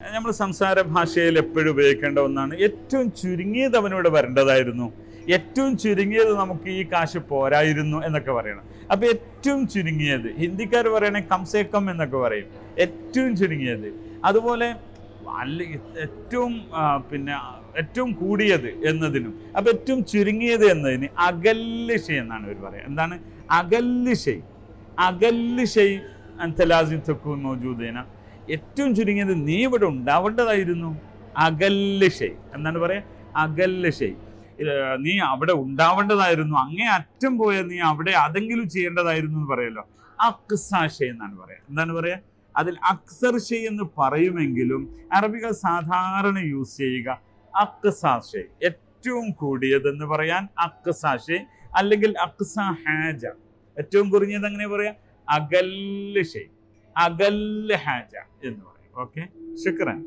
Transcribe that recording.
നമ്മൾ സംസാര ഭാഷയിൽ എപ്പോഴും ഉപയോഗിക്കേണ്ട ഒന്നാണ് ഏറ്റവും ചുരുങ്ങിയത് അവനിവിടെ വരേണ്ടതായിരുന്നു. ഏറ്റവും ചുരുങ്ങിയത് നമുക്ക് ഈ കാശ് പോരായിരുന്നു എന്നൊക്കെ പറയണം. അപ്പൊ ഏറ്റവും ചുരുങ്ങിയത് ഹിന്ദിക്കാർ പറയണേ കംസേ കം എന്നൊക്കെ പറയും. ഏറ്റവും ചുരുങ്ങിയത്. അതുപോലെ അല്ല ഏറ്റവും പിന്നെ ഏറ്റവും കൂടിയത് എന്നതിനും അപ്പൊ ഏറ്റവും ചുരുങ്ങിയത് എന്നതിന് അകല്ലിഷ എന്നാണ് ഇവർ പറയുക എന്താണ്? അകല്ലിഷ അകല്ലിഷൈ അന്തലാസിം തെക്കും ഏറ്റവും ചുരുങ്ങിയത് നീ ഇവിടെ ഉണ്ടാവേണ്ടതായിരുന്നു അകല്ലിഷൈ എന്താണ് പറയാ? അകല്ലിഷൈ നീ അവിടെ ഉണ്ടാവേണ്ടതായിരുന്നു അങ്ങേ അറ്റം പോയ നീ അവിടെ അതെങ്കിലും ചെയ്യേണ്ടതായിരുന്നു എന്ന് പറയല്ലോ. അക്സാഷെ എന്നാണ് പറയാ. എന്താണ് പറയാ? അതിൽ അക്സർ ഷെയ് എന്ന് പറയുമെങ്കിലും അറബികൾ സാധാരണ യൂസ് ചെയ്യുക അക്സാഷെ ഏറ്റവും കൂടിയതെന്ന് പറയാൻ അക്സാഷെ അല്ലെങ്കിൽ അക്സ ഹാജ. ഏറ്റവും കുറഞ്ഞത് അങ്ങനെ പറയാം? അകല്ല് അകല്ല് ഹാജ എന്ന് പറയും. ഓക്കെ ശുക്രൻ.